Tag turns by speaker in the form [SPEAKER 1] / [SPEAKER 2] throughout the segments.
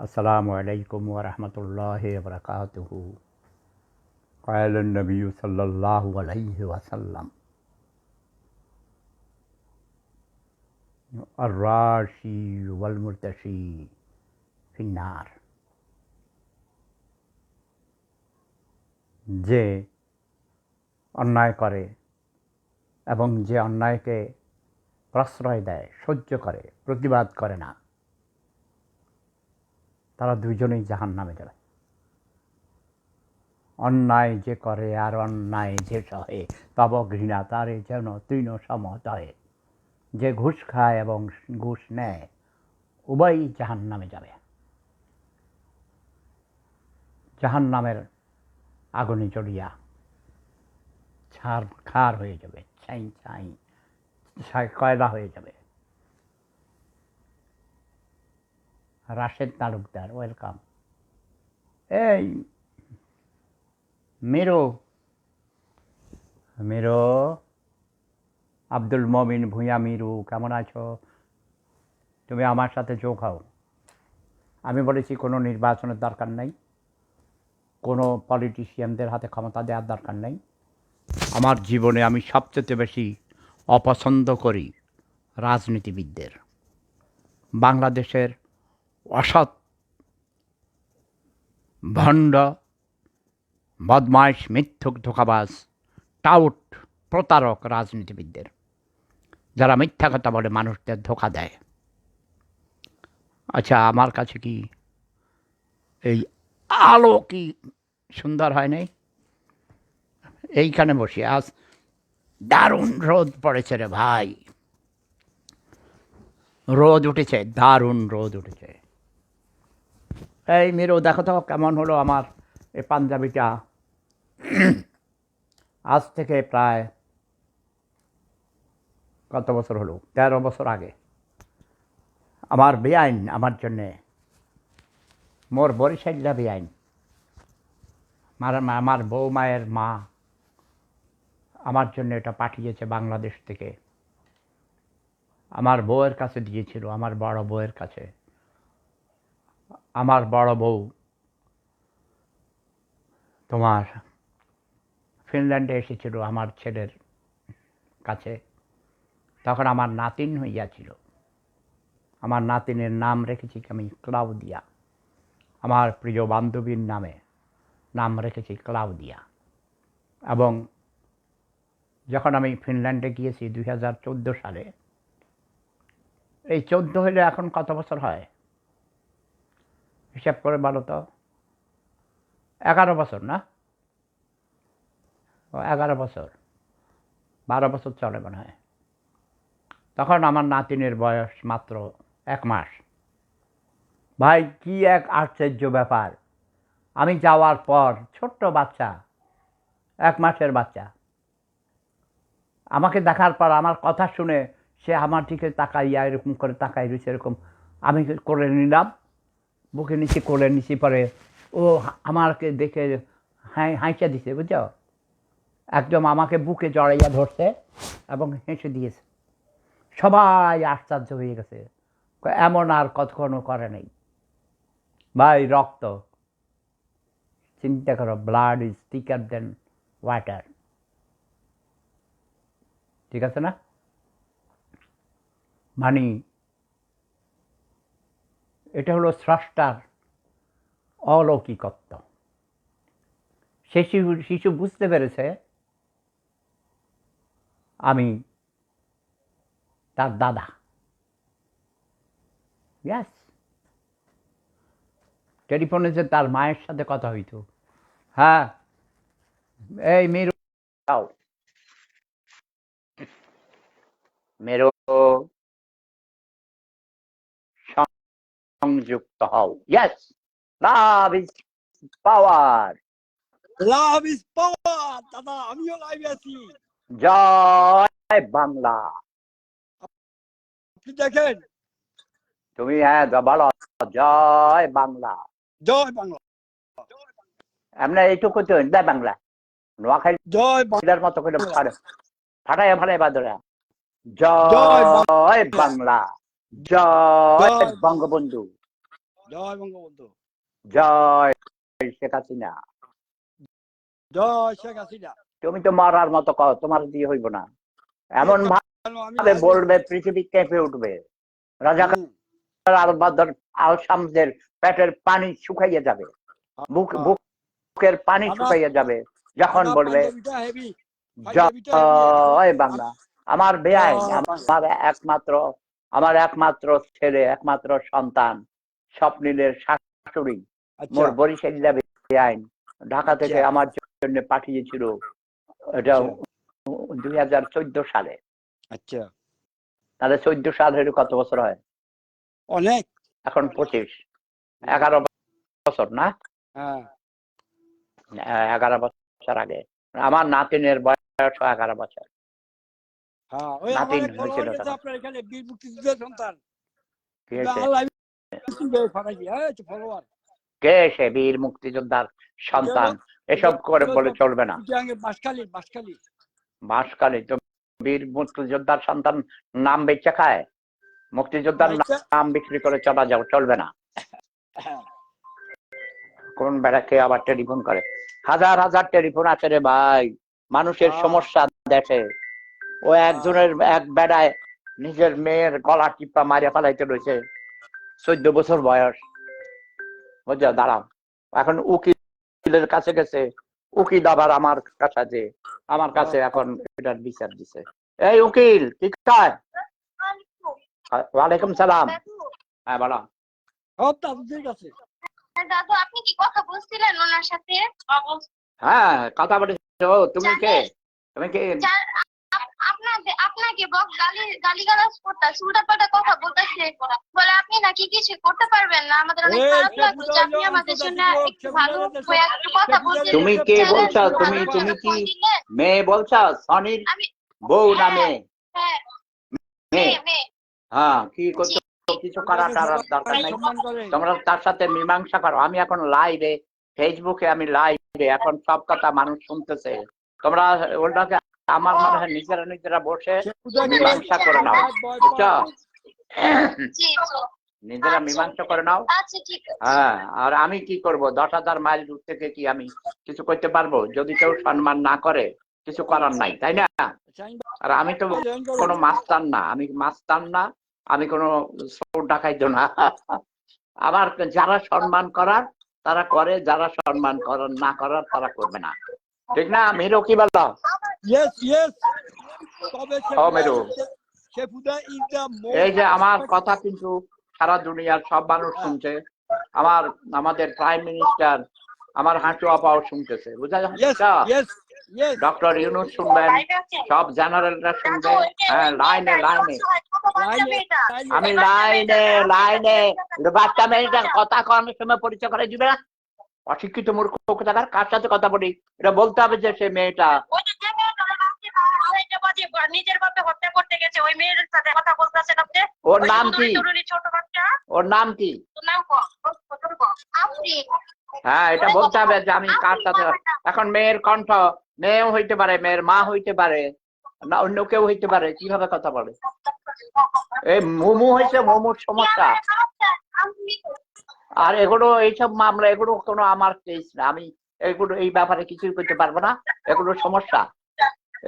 [SPEAKER 1] السلام عليكم ورحمة الله وبركاته قال النبي صلى الله عليه وسلم الراشي والمرتشي في النار যে অন্যায় করে এবং যে অন্যায়কে প্রশ্রয় দেয় সহ্য করে প্রতিবাদ করে না তারা দুজনেই জাহান নামে যাবে। অন্যায় যে করে আর অন্যায় যে সহে, তব ঘৃণা তারে যেন তৃণ সমতয়ে যে ঘুষ খায় এবং ঘুষ নেয়, উভয়ই জাহান নামে যাবে। জাহান নামের আগুনে জড়িয়া ছাড় খার হয়ে যাবে ছাই ছাই, কয়লা হয়ে যাবে। রাশেদ তালুকদার ওয়েলকাম এই, মেরো। মেরো, আব্দুল মমিন ভূঁইয়া মিরু, কেমন আছো? তুমি আমার সাথে যোগ হও। আমি বলেছি, কোনো নির্বাচনের দরকার নেই। কোনো পলিটিশিয়ানদের হাতে ক্ষমতা দেওয়ার দরকার নেই। আমার জীবনে আমি সবচেয়ে বেশি অপছন্দ করি রাজনীতিবিদদের। বাংলাদেশের অসৎ, ভণ্ড, বদমাইশ, মিথ্যুক, ধোকাবাজ, টাউট, প্রতারক রাজনীতিবিদদের। যারা মিথ্যা কথা বলে মানুষদের ধোকা দেয়। আচ্ছা আমার কাছে কি এই আলো কি সুন্দর হয় নাই? এইখানে বসি, আজ দারুণ রোদ পড়েছে রে ভাই। রোদ উঠেছে, দারুণ রোদ উঠেছে। এই মেরো, দেখো তো কেমন হলো আমার এই পাঞ্জাবিটা। আজ থেকে প্রায় কত বছর হলো? তেরো বছর আগে। আমার বেআইন, আমার জন্যে। মোর বরিশাল্লা বেআইন। আমার আমার বৌমায়ের মা আমার জন্য এটা পাঠিয়েছে বাংলাদেশ থেকে। আমার বউয়ের কাছে দিয়েছিল, আমার বড় বউয়ের কাছে। আমার বড় বউ, তোমার ফিনল্যান্ডে এসেছিল আমার ছেলের কাছে। তখন আমার নাতিন হইয়াছিল। আমার নাতিনের নাম রেখেছি আমি ক্লাউদিয়া। আমার প্রিয় বান্ধবীর নামে নাম রেখেছি ক্লাউদিয়া। এবং যখন আমি ফিনল্যান্ডে গিয়েছি দুই হাজার চোদ্দ সালে, এই চোদ্দ হইলে এখন কত বছর হয়? হিসাব করে বলো তো। এগারো বছর না? ও, এগারো বছর। বারো বছর চলে মনে হয়। তখন আমার নাতিনের বয়স মাত্র এক মাস। ভাই, কি এক আশ্চর্য ব্যাপার। আমি যাওয়ার পর ছোট্ট বাচ্চা, এক মাসের বাচ্চা। আমাকে দেখার পর আমার কথা শুনে সে আমার দিকে তাকাইয়া এরকম করে তাকাই রয়েছে এরকম আমি করে নিলাম। বুকে নিচে করে নিচে পরে ও আমাকে দেখে হাই হাইচা দিছে, বুঝছ? একদম আমাকে বুকে জড়াইয়া ধরছে এবং হেসে দিয়েছে। সবাই আশ্চর্য হয়ে গেছে। এমন আর কতক্ষণও করে নেই। ভাই, রক্ত। চিন্তা করো blood is thicker than water ঠিক আছে না? মানে এটা হলো স্রষ্টার অলৌকিকত্ব। সে শিশু শিশু বুঝতে পেরেছে, আমি তার দাদা। ইয়াস টেলিফোনে যে তার মায়ের সাথে কথা হইতো। হ্যাঁ এই মেরু মেরো সংযুক্ত হও। Yes love is power
[SPEAKER 2] love is power দাদা আমিও লাইভে আছি।
[SPEAKER 1] জয় বাংলা।
[SPEAKER 2] আপনি দেখেন।
[SPEAKER 1] তুমি হ্যাঁ বলো। জয় বাংলা।
[SPEAKER 2] জয় বাংলা।
[SPEAKER 1] এমনি এইটুকু তো জয় বাংলা। নোয়াখালী
[SPEAKER 2] জয় বাংলা।
[SPEAKER 1] এটার মতো করে ফাটায় ফাটায় বাদরা
[SPEAKER 2] জয়
[SPEAKER 1] জয় বাংলা। জয় বঙ্গবন্ধু।
[SPEAKER 2] জয় বঙ্গবন্ধু।
[SPEAKER 1] জয় শেখ হাসিনা।
[SPEAKER 2] জয় শেখ হাসিনা।
[SPEAKER 1] তুমি তো মরার মতো কও তোমার দিয়ে হইব না। এমন ভাবে বলবে পৃথিবী কেঁপে উঠবে। রাজা আল বাদর আল শামসের পেটের পানি শুকাইয়া যাবে। বুক। বুকের পানি শুকাইয়া যাবে। যখন বলবে জয় বাংলা। আমার বেআইন আমার একমাত্র আমার একমাত্র ছেলে একমাত্র সন্তান স্বপ্নিলের শাশুড়ি
[SPEAKER 2] আচ্ছা।
[SPEAKER 1] মোর বরিশাল্লা বেআইন ঢাকা থেকে
[SPEAKER 2] আচ্ছা।
[SPEAKER 1] আমার জন্য পাঠিয়েছিল এটা দুই হাজার চোদ্দ সালে।
[SPEAKER 2] আচ্ছা।
[SPEAKER 1] তাহলে চোদ্দ সাল হলে কত বছর হয়?
[SPEAKER 2] অনেক।
[SPEAKER 1] এখন পঁচিশ। এগারো বছর না?
[SPEAKER 2] হ্যাঁ।
[SPEAKER 1] এগারো বছর আগে। আমার নাতিনের বয়স এগারো বছর।
[SPEAKER 2] হ্যাঁ ওই
[SPEAKER 1] নাতিন হয়েছিল
[SPEAKER 2] follower গেছে
[SPEAKER 1] তখন।
[SPEAKER 2] আপনার এখানে বীর মুক্তিযুদ্ধের সন্তান
[SPEAKER 1] কে সে?
[SPEAKER 2] হ্যাঁ
[SPEAKER 1] সে? বীর মুক্তিযোদ্ধার সন্তান। এসব করে বলে চলবে না। তো বীর মুক্তিযোদ্ধার সন্তান নাম বেচে খায়। মুক্তিযোদ্ধার। নাম বিক্রি করে চলা যাও চলবে না।
[SPEAKER 2] হ্যাঁ,
[SPEAKER 1] কোন বেড়াকে আবার টেলিফোন করে? হাজার হাজার টেলিফোন আছে রে ভাই। মানুষের
[SPEAKER 2] হ্যাঁ।
[SPEAKER 1] সমস্যা দেখে ও একজনের এক বেড়ায় নিজের মেয়ের গলা টিপা মারিয়া ফেলাইতে রয়েছে চোদ্দ বছর বয়স। বুঝছ? দাঁড়াও। এখন উকিলের কাছে গেছে। উকিল আবার আমার কাছে আমার কাছে এখন এটার বিচার দিছে। এই উকিল কি ওয়ালাইকুম সালাম। হ্যাঁ বলো।
[SPEAKER 2] ঠিক আছে।
[SPEAKER 3] দাদু আপনি কি কথা বলছিলেন ওনার সাথে?
[SPEAKER 1] হ্যাঁ কথা বলেছ। ও, তুমি কে? তুমি কে?
[SPEAKER 3] যার আপ- আপনাদের আপনাকে বক গালি গালিগালাজ করতেছে উল্টাপাল্টা কথা বলতেছে? বলে আপনি নাকি কিছু করতে পারবেন না? আমাদের অনেক খারাপ
[SPEAKER 2] সে
[SPEAKER 3] লাগল যে আপনি আমাদের জন্য একটু ভালো হয়ে একটু কথা বলতে
[SPEAKER 1] তুমি কে বলছো? তুমি- তুমি কি- মেয়ে বলছ? সনির বউ না মেয়ে?
[SPEAKER 3] হ্যাঁ
[SPEAKER 1] মেয়ে? হ্যাঁ কি করছ? কিছু করার টারার দরকার নাই। তোমরা তার সাথে মীমাংসা করো। আমি এখন লাইভে ফেসবুকে আমি লাইভে এখন সব কথা মানুষ শুনতেছে। তোমরা ওটাকে আমার মনে হয় নিজেরা নিজেরা বসে মীমাংসা করে নাও।
[SPEAKER 2] বয়,
[SPEAKER 1] বুঝছ? নিজেরা মীমাংসা করে নাও।
[SPEAKER 3] আচ্ছা ঠিক আছে।
[SPEAKER 1] হ্যাঁ আর আমি কি করব? দশ হাজার মাইল দূর থেকে কি আমি কিছু করতে পারব? যদি কেউ সম্মান না করে কিছু করার নাই তাই না? আর আমি তো। কোনো মাস্তান না। আমি মাস্তান না আমি কোনো ডাকাইতো না। আবার যারা সম্মান করার তারা করে যারা সম্মান করার না করার তারা করবে না। ঠিক না? মেরো কি বলো?
[SPEAKER 2] তবে the most
[SPEAKER 1] এই যে আমার কথা কিন্তু সারা দুনিয়ার সব মানুষ শুনছে। আমার আমাদের প্রাইম মিনিস্টার আমার হাঁটু আপাও শুনতেছে। বুঝা যাচ্ছে. ডক্টর ইউনুস শুনবেন সব জেনারেলরা শুনবে হ্যাঁ লাইনে লাইনে। আমি লাইনে লাইনে। বাচ্চা মেয়েটার কথা করানোর সময় পরিচয় করে দিবে না? অশিক্ষিত মূর্খ কোথাকার? কার সাথে কথা বলি? এটা বলতে হবে যে সে মেয়েটা
[SPEAKER 3] নিজের বাপে হত্যা করতে গেছে ওই মেয়ের সাথে কথা বলতেছেন আপনি
[SPEAKER 1] ওর নাম কি?
[SPEAKER 3] ছোট বাচ্চা।
[SPEAKER 1] ওর নাম কি?
[SPEAKER 3] নাম কো
[SPEAKER 1] হ্যাঁ এটা বলতে হবে যে আমি কার সাথে এখন মেয়ের কণ্ঠ মেয়েও হইতে পারে মেয়ের মা হইতে পারে না অন্য কেউ হইতে পারে কীভাবে কথা বলে? এই মোমো হয়েছে মোমোর সমস্যা। আর এগুলো এইসব মামলা এগুলো কোনো আমার কেস না। আমি এগুলো এই ব্যাপারে কিছুই করতে পারব না। এগুলো সমস্যা।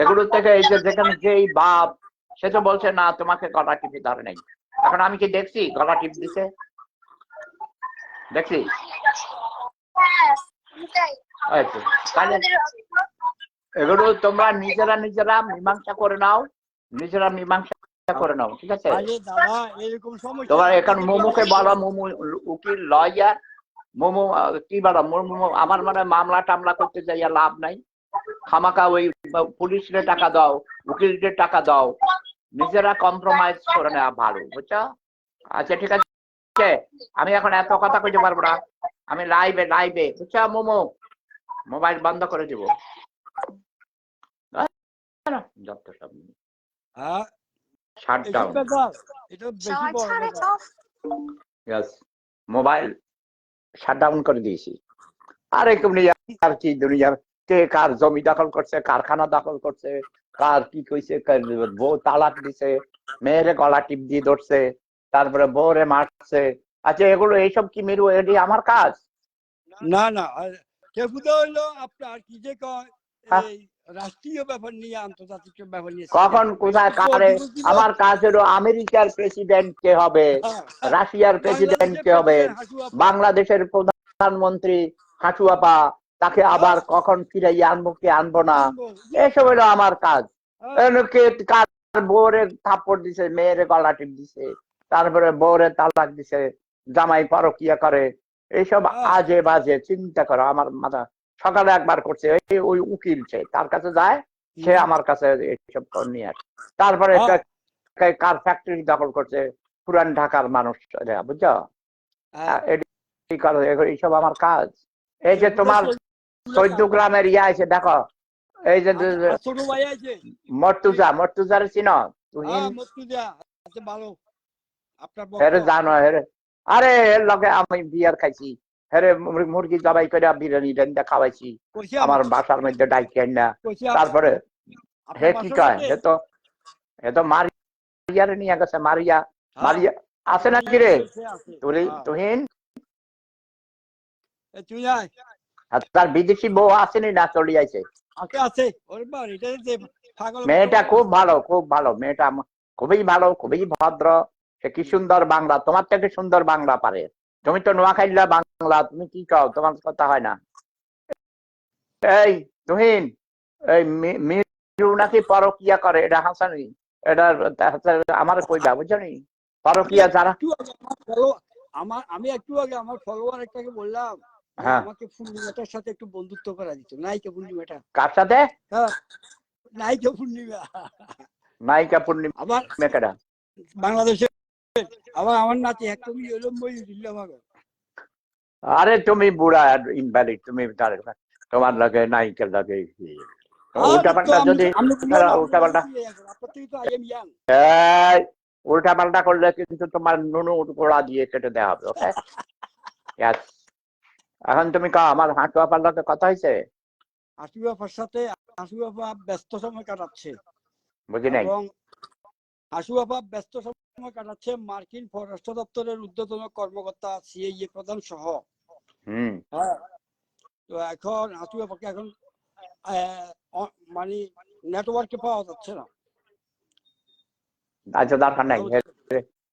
[SPEAKER 1] এগুলো থেকে এই যে যেখানে যেই বাপ সে তো বলছে না তোমাকে গলা টিপি ধরে নাই। এখন আমি কি দেখছি? গলা টিপ দিছে? দেখছি? এগুলো তোমরা নিজেরা নিজেরা মীমাংসা করে নাও। নিজেরা মীমাংসা করে নাও ঠিক আছে? তোমার এখন মোমোকে বলা মোমো উকিল লয়ার মোমো কি বলো মোমো আমার মানে মামলা টামলা করতে যাইয়া লাভ নাই। খামাকা ওই পুলিশরে টাকা দাও উকিলদের টাকা দাও। নিজেরা কম্প্রোমাইজ করে নেওয়া ভালো বুঝছ? আচ্ছা ঠিক আছে। আমি এখন এত কথা কইতে পারব না। আমি লাইভে লাইভে বুঝছ মোমো? মোবাইল বন্ধ করে দিব। যত সব
[SPEAKER 2] হ্যাঁ
[SPEAKER 1] শাট ডাউন
[SPEAKER 2] ব্যাপার এটা বেশি বড় ব্যাপার।
[SPEAKER 1] ইয়াস মোবাইল শাটডাউন করে দিয়েছি। আর এরকম আর কি দুনিয়ার কে কার জমি দখল করছে কারখানা দখল করছে কার কি কইছে বউ তালাক দিছে মেয়েরে গলা টিপ দিয়ে ধরছে তারপরে বউরে মারছে। আচ্ছা এগুলো এইসব কি মেরু এটি আমার কাজ?
[SPEAKER 2] না না আপনার কি যে কয়
[SPEAKER 1] হ্যাঁ।
[SPEAKER 2] রাষ্ট্রীয় ব্যাপার নিয়ে আন্তর্জাতিক ব্যাপার নিয়ে
[SPEAKER 1] কখন কোথায় কারে? আমার কাজ হলো আমেরিকার প্রেসিডেন্ট কে হবে
[SPEAKER 2] হ্যাঁ,
[SPEAKER 1] রাশিয়ার প্রেসিডেন্ট কে হবে বাংলাদেশের প্রধানমন্ত্রী হাঁটুয়াপা তাকে আবার কখন ফিরাইয়া আনব কি আনব না? এসব হলো আমার কাজ। কার বউরে থাপ্পড় দিছে মেয়ের গলা টিপ দিছে তারপরে বউরে তালাক দিছে জামাই পরকিয়া করে। এইসব। আজে বাজে চিন্তা করো আমার মাথা। সকালে একবার করছে ওই উকিল সে তার কাছে যায় সে আমার কাছে এইসব নিয়ে আসে। তারপরে কার ফ্যাক্টরি দখল করছে পুরান ঢাকার মানুষ বুঝছ? এইসব আমার কাজ। এই যে তোমার চৌদ্দ গ্রামের ইয়া আছে দেখো। এই যে
[SPEAKER 2] ছোট
[SPEAKER 1] মর্তুজা মর্তুজার চিন
[SPEAKER 2] আচ্ছা ভালো। আপনার
[SPEAKER 1] হেরে জানো হেরে। আরে এর লগে আমি বিয়ার খাইছি। হেরে মুর- মুরগি জবাই করে বিরিয়ানি রান্দা খাওয়াইছি।
[SPEAKER 2] কইছি
[SPEAKER 1] আমার বাসার মধ্যে ডাইকে না। তারপরে হে কি কয়? হে তো হে তো মারিয়ারে নিয়ে গেছে মারিয়া।
[SPEAKER 2] হ্যাঁ,
[SPEAKER 1] মারিয়া আছে না কি রে
[SPEAKER 2] হ্যাঁ।
[SPEAKER 1] তুহিন?
[SPEAKER 2] তুই আয়।
[SPEAKER 1] তার বিদেশি বউ আসেনি না চলে আইছে
[SPEAKER 2] আছে?
[SPEAKER 1] মেয়েটা খুব ভালো খুব ভালো। মেয়েটা খুবই ভালো খুবই ভদ্র। সে কি সুন্দর বাংলা তোমার থেকে সুন্দর বাংলা পারে? তুমি তো নোয়াখাইলা বাংলা তুমি কি কও? তোমার কথা হয় না। এই তুহিন এই মিরু নাকি পরকিয়া করে? এটা হাসানি এটা আমার কইবা বুঝছ নি? পরকিয়া যারা
[SPEAKER 2] আমার আমি একটু আগে আমার ফলোয়ার একটাকে বললাম। আমাকে পূর্ণিমাটার সাথে একটু বন্ধুত্ব করা দিত। নায়িকা পূর্ণিমাটা।
[SPEAKER 1] কার সাথে?
[SPEAKER 2] হ্যাঁ নায়িকা পূর্ণিমা।
[SPEAKER 1] নায়িকা পূর্ণিমা
[SPEAKER 2] আবার
[SPEAKER 1] মেকেরা
[SPEAKER 2] বাংলাদেশে আবার আমার নাতি দিল আমাকে?
[SPEAKER 1] আরে তুমি বুড়া ইনভ্যালিড তুমি তার তোমার লাগে নায়িকার লাগে উল্টা পাল্টা যদি উল্টা পাল্টা। উল্টা পাল্টা করলে কিন্তু তোমার নুনু গোড়া দিয়ে কেটে দেওয়া হবে ওকে এখন তুমি কা আমার হাঁটুয়া পাল্লাতে কথা হয়েছে
[SPEAKER 2] বাবার সাথে বাবা ব্যস্ত সময় কাটাচ্ছে।
[SPEAKER 1] বুঝি নাই?
[SPEAKER 2] এবং বাবা ব্যস্ত সময় কাটাচ্ছে মার্কিন পররাষ্ট্র দপ্তরের ঊর্ধ্বতন কর্মকর্তা সিআইএ প্রধান সহ।
[SPEAKER 1] হম।
[SPEAKER 2] হ্যাঁ। তো এখন আসু বাবাকে এখন মানে নেটওয়ার্কে পাওয়া যাচ্ছে না।
[SPEAKER 1] আচ্ছা দরকার নাই।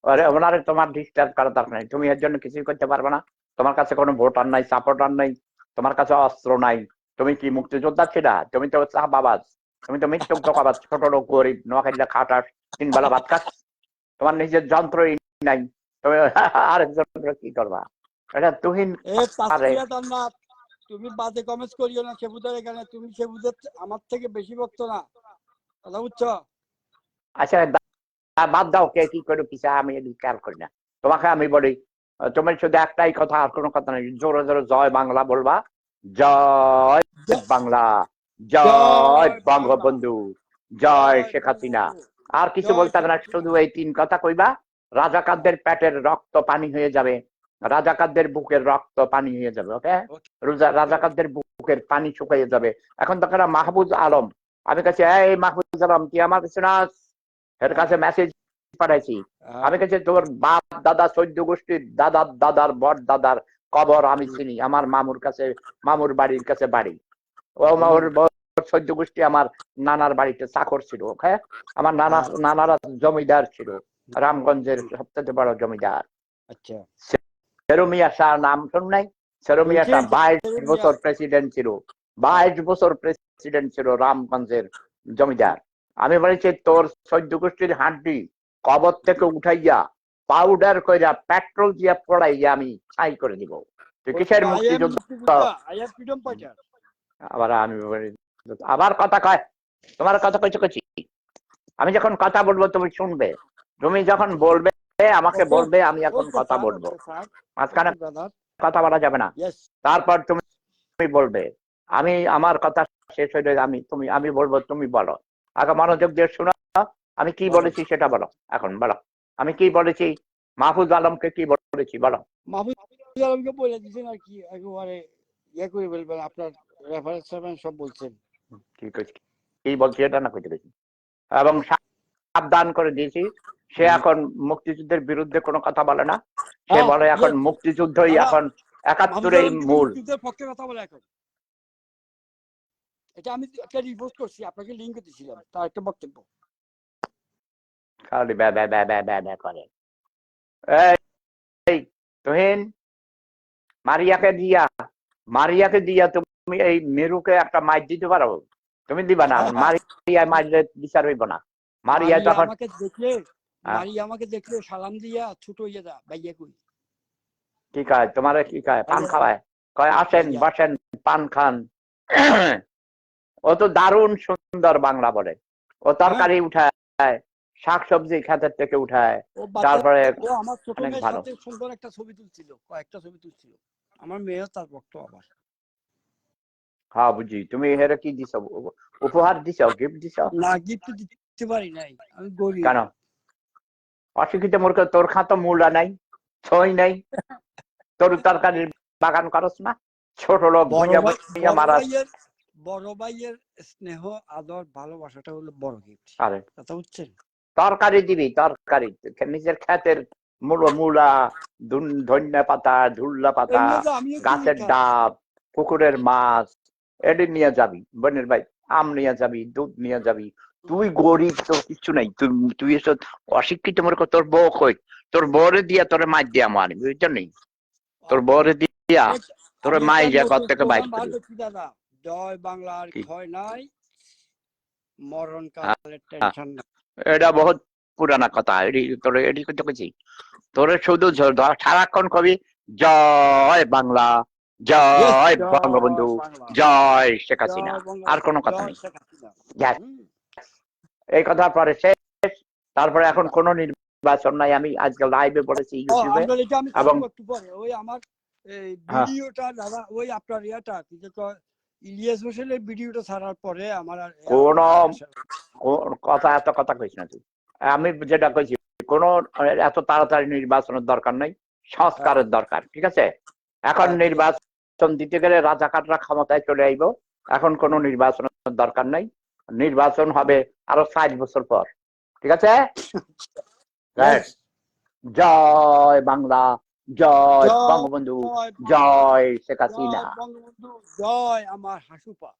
[SPEAKER 1] আরে ওনারে তোমার ডিস্টার্ব করার দরকার নাই। তুমি এর জন্য কিছুই করতে পারবে না। তোমার কাছে কোনো ভোটার নাই সাপোর্টার নাই তোমার কাছে অস্ত্র নাই। তুমি কি মুক্তিযোদ্ধা ছিলা? তুমি তো চা বাবাজ তুমি তো মৃত্যু বাবাজ ছোট লোক গরিব নোয়াখালীরা খাটাস তিন বেলা ভাত খাস। তোমার নিজের যন্ত্রই নাই। তুমি আরেকজন কি করবা? এটা তুহিন
[SPEAKER 2] তুমি বাজে করিও না সেবুদের এখানে। তুমি সেবুদের আমার থেকে বেশি বকতো না। কথা বুঝছ?
[SPEAKER 1] আচ্ছা বাদ দাও কে কি করে পিছা আমি খেয়াল করি না। তোমাকে আমি বলি তোমার শুধু একটাই কথা আর কোনো কথা নেই। জোরে জোরে জয় বাংলা বলবা। জয় বাংলা। জয় বঙ্গবন্ধু। জয় শেখ হাসিনা। আর কিছু বলতে হবে না শুধু এই তিন কথা কইবা। রাজাকারদের পেটের রক্ত পানি হয়ে যাবে। রাজাকারদের বুকের রক্ত পানি হয়ে যাবে ওকে? রাজাকারদের বুকের পানি শুকিয়ে যাবে। এখন তখন মাহবুজ আলম। আমি কাছে এই মাহবুজ আলম কি আমার কাছে না এর কাছে মেসেজ পাঠাইছি। আমি কাছে তোর বাপ দাদা চৈদ্য গোষ্ঠীর দাদার দাদার বর দাদার কবর আমি চিনি আমার মামুর কাছে মামুর বাড়ির কাছে বাড়ি। ও মামুর চৈদ্য গোষ্ঠী আমার নানার বাড়িতে চাকর ছিল ওকে আমার নানা নানারা জমিদার ছিল রামগঞ্জের সবচেয়ে বড় জমিদার।
[SPEAKER 2] আচ্ছা।
[SPEAKER 1] সেরুমিয়া শাহ নাম শুন নাই? সেরুমিয়া শাহ বাইশ বছর প্রেসিডেন্ট ছিল বাইশ বছর প্রেসিডেন্ট ছিল রামগঞ্জের জমিদার। আমি বলেছি তোর চৈদ্য গোষ্ঠীর হাড্ডি কবর থেকে উঠাইয়া পাউডার কইরা পেট্রোল দিয়া পড়াইয়া আমি ছাই করে দিব। তুই কিসের মুক্তিযোদ্ধা? আবার আমি আবার কথা কয় তোমার কথা কইছো কইছি। আমি যখন কথা বলব তুমি শুনবে। তুমি যখন বলবে আমাকে বলবে আমি এখন কথা বলব। মাঝখানে কথা বলা যাবে না। তারপর তুমি তুমি বলবে আমি আমার কথা শেষ হয়ে আমি তুমি আমি বলব তুমি বলো। আগে মনোযোগ দিয়ে শোনো। আমি কি বলেছি সেটা বলো। এখন বলো। আমি কি বলেছি? মাহফুজ আলমকে কি বলেছি? বলো।
[SPEAKER 2] মাহবুব আলমকে বলে দিয়েছেন আর কি একেবারে ইয়ে করে বলবেন আপনার রেফারেন্স সব বলছেন।
[SPEAKER 1] কি কইছি? কি বলছি এটা না কইতে এবং সাবধান করে দিয়েছি সে এখন মুক্তিযুদ্ধের বিরুদ্ধে কোনো কথা বলে না। সে
[SPEAKER 2] হ্যাঁ,
[SPEAKER 1] বলে এখন মুক্তিযুদ্ধই এখন একাত্তরেই মূল।
[SPEAKER 2] মুক্তিযুদ্ধের পক্ষে কথা বলে এখন। এটা আমি একটা রিপোর্ট করছি আপনাকে লিঙ্ক দিয়েছিলাম তার একটা বক্তব্য।
[SPEAKER 1] খালি ব্যা ব্যা ব্যা ব্যা ব্যা ব্যা করে এই, তুহিন মারিয়াকে দিয়া মারিয়াকে দিয়া তুমি এই মেরুকে একটা মাইর দিতে পারো? তুমি দিবা না মারিয়া মারলে বিচার হইব না। মারিয়া তখন
[SPEAKER 2] আমাকে দেখলে
[SPEAKER 1] হ্যাঁ।
[SPEAKER 2] মারিয়া আমাকে দেখলে সালাম দিয়া ছোট ইয়ে দা ভাইয়া কই।
[SPEAKER 1] কি কয় তোমার কি কয় পান খাওয়ায়? কয় আসেন। বসেন পান খান। ও তো দারুণ সুন্দর বাংলা বলে। ও তরকারি উঠায়। শাক সবজি খাতের থেকে উঠায়। তারপরে
[SPEAKER 2] আমার ছোট
[SPEAKER 1] অনেক
[SPEAKER 2] মেয়ের
[SPEAKER 1] ভালো।
[SPEAKER 2] সাথে সুন্দর একটা ছবি তুলছিল কয়েকটা ছবি তুলছিল। আমার মেয়েও তার ভক্ত আবার।
[SPEAKER 1] হ্যাঁ বুঝি। তুমি হেরে কি দিছ? উপহার দিছ? গিফট দিছ?
[SPEAKER 2] না গিফট দিতে পারি নাই আমি গরিব।
[SPEAKER 1] কেন? অশিক্ষিত মূর্খ তোর খাতো মূলা নাই ছই নাই। তোর তরকারির বাগান করস না? ছোট লোক
[SPEAKER 2] বড়
[SPEAKER 1] ভুইয়া মারা
[SPEAKER 2] ভাইয়ের বড় ভাইয়ের স্নেহ আদর ভালোবাসাটা হলো বড় গিফট
[SPEAKER 1] আরে।
[SPEAKER 2] কথা বুঝছেন?
[SPEAKER 1] তরকারি দিবি তরকারি। নিজের ক্ষেতের মূল মূলা ধুন- ধনিয়া পাতা ধুল্লা পাতা
[SPEAKER 2] তো
[SPEAKER 1] গাছের ডাব পুকুরের মাছ এটি নিয়ে যাবি বোনের ভাই আম নিয়ে যাবি দুধ নিয়ে যাবি। তুই গরিব তোর কিচ্ছু নাই। তুই তুই এসব অশিক্ষিত মনে কর তোর বউ কই? তোর বরে দিয়া তোরে মার দিয়া মারি বুঝছ নেই তোর বরে দিয়া তোর মাই যা ঘর থেকে বাইর করি।
[SPEAKER 2] দাদা? জয় বাংলার? ক্ষয় নাই মরণ কালের টেনশন নাই।
[SPEAKER 1] এটা বহুত পুরানা কথা এটি তোর শুধু সারাক্ষণ কবি জয় বাংলা জয় বঙ্গবন্ধু জয় শেখ হাসিনা। আর কোনো কথা নেই। এই কথার পরে শেষ। তারপরে এখন কোন নির্বাচন নাই। আমি আজকে লাইভে বলেছি ইউটিউবে এবং-
[SPEAKER 2] ওই আমার এই
[SPEAKER 1] হ্যাঁ।
[SPEAKER 2] ভিডিওটা দাদা ওই আপনার ইয়াটা কি যে ইলিয়াস হোসেনের ভিডিওটা ছাড়ার পরে আমার
[SPEAKER 1] কোনো- কথা এত কথা কইস না তুই। আমি যেটা কইছি কোন এত তাড়াতাড়ি নির্বাচনের দরকার নাই সংস্কারের দরকার ঠিক আছে? এখন
[SPEAKER 2] হ্যাঁ।
[SPEAKER 1] নির্বাচন দিতে গেলে রাজাকাররা ক্ষমতায় চলে আইব এখন কোন নির্বাচনের দরকার নাই। নির্বাচন হবে আরও ষাট বছর পর ঠিক আছে? Right. জয় বাংলা। জয় বঙ্গবন্ধু
[SPEAKER 2] জয়
[SPEAKER 1] শেখ হাসিনা।
[SPEAKER 2] জয় আমার হাসুপা।